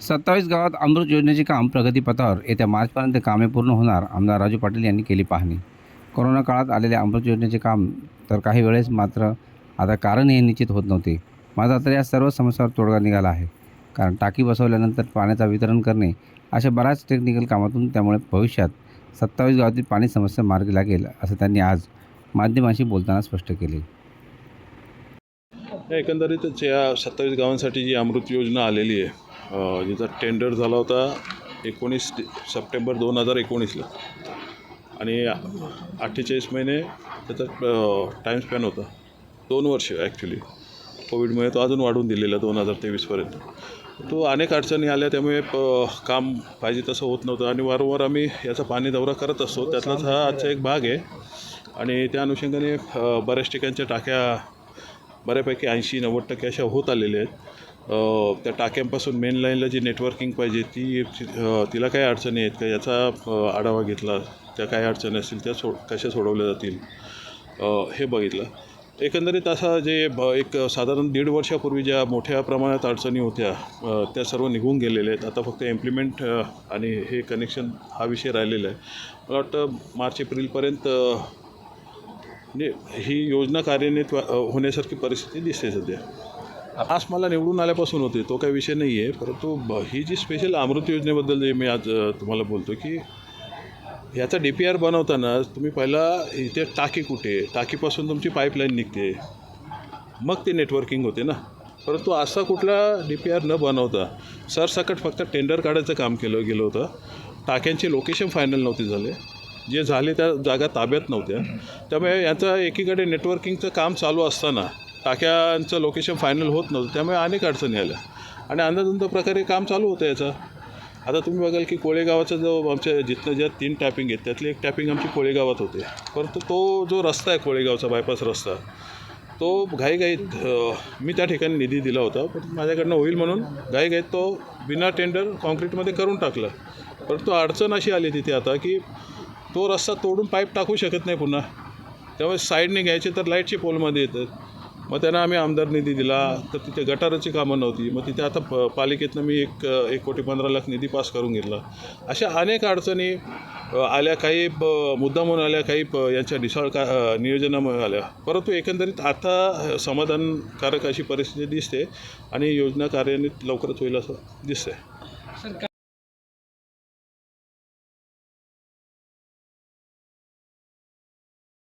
सत्तावीस गावात अमृत योजनेचे काम प्रगतीपथावर येत्या मार्चपर्यंत कामे पूर्ण होणार आमदार राजू पाटील यांनी केली पाहणी. कोरोना काळात आलेले अमृत योजनेचे काम तर काही वेळेस मात्र आता कारण हे निश्चित होत नव्हते. मात्र आता या सर्व समस्यांवर तोडगा निघाला आहे. कारण टाकी बसवल्यानंतर पाण्याचा वितरण करणे अशा बऱ्याच टेक्निकल कामातून त्यामुळे भविष्यात सत्तावीस गावातील पाणी समस्या मार्गी लागेल असं त्यांनी आज माध्यमांशी बोलताना स्पष्ट केले. एकंदरीतच या सत्तावीस गावांसाठी जी अमृत योजना आलेली आहे ज्याचा जिचा टेंडर झाला होता एकोणीस सप्टेंबर दोन हजार एकोणीसला. आणि अठ्ठेचाळीस महिने त्याचा टाईम स्पॅन होता. दोन वर्ष ॲक्च्युली कोविडमुळे तो अजून वाढून दिलेला दोन हजार तेवीसपर्यंत तो अनेक अडचणी आल्या त्यामुळे प काम पाहिजे तसं होत नव्हतं. आणि वारंवार आम्ही याचा पाणी दौरा करत असतो. त्यातलाच हा आजचा एक भाग आहे. आणि त्या अनुषंगाने बऱ्याच ठिकाणच्या टाक्या बऱ्यापैकी ऐंशी नव्वद टक्के अशा होत आलेल्या आहेत. त्या टाक्यांपासून मेन लाईनला जी नेटवर्किंग पाहिजे ती तिला काय अडचणी आहेत का? याचा आढावा घेतला. त्या काय अडचणी असतील त्या सो कशा सोडवल्या जातील? हे बघितलं. एकंदरीत असा जे ब एक साधारण दीड वर्षापूर्वी ज्या मोठ्या प्रमाणात अडचणी होत्या त्या सर्व निघून गेलेल्या आहेत. आता फक्त इम्प्लिमेंट आणि हे कनेक्शन हा विषय राहिलेला आहे. मला वाटतं मार्च एप्रिलपर्यंत ही योजना कार्यान्वित होण्यासारखी परिस्थिती दिसते सध्या. आज मला निवडून आल्यापासून होते तो काही विषय नाही आहे परंतु ही जी स्पेशल अमृत योजनेबद्दल जे मी आज तुम्हाला बोलतो की ह्याचा डी पी आर बनवताना तुम्ही पहिला इथे टाकी कुठे? आहे? टाकीपासून तुमची पाईपलाईन निघते. मग ते नेटवर्किंग होते ना. परंतु असा कुठला डी पी आर न बनवता सरसकट फक्त टेंडर काढायचं काम केलं गेलं होतं. टाक्यांचे लोकेशन फायनल नव्हते झाले. जे झाले त्या जागा ताब्यात नव्हत्या. त्यामुळे याचं एकीकडे नेटवर्किंगचं काम चालू असताना टाक्यांचं लोकेशन फायनल होत नव्हतं त्यामुळे अनेक अडचणी आल्या. आणि अंदाजंत प्रकारे काम चालू होतं याचं. आता तुम्ही बघाल की कोळेगावाचा जो आमच्या जिथनं ज्या तीन टॅपिंग आहेत त्यातली एक टॅपिंग आमची कोळेगावात होते. परंतु तो जो रस्ता आहे कोळेगावचा बायपास रस्ता तो घाईघाईत मी त्या ठिकाणी निधी दिला होता. पण माझ्याकडनं होईल म्हणून घाईघाईत तो बिना टेंडर कॉन्क्रीटमध्ये करून टाकला. परंतु अडचण अशी आली तिथे आता की तो रस्ता तोडून पाईप टाकू शकत नाही पुन्हा. त्यामुळे साईडने घ्यायचे तर लाईटचे पोलमध्ये येतात मग त्यांना आम्ही आमदार निधी दिला तर तिथे गटाराची कामं नव्हती. मग तिथे आता प पालिकेतनं मी एक एक कोटी पंधरा लाख निधी पास करून घेतला. अशा अनेक अडचणी आल्या काही ब- म्हणून आल्या काही प यांच्या ढिसाळ का नियोजनामुळे आल्या. परंतु एकंदरीत आता समाधानकारक अशी परिस्थिती दिसते आणि योजना कार्यान्वित लवकरच होईल असं दिसतंय.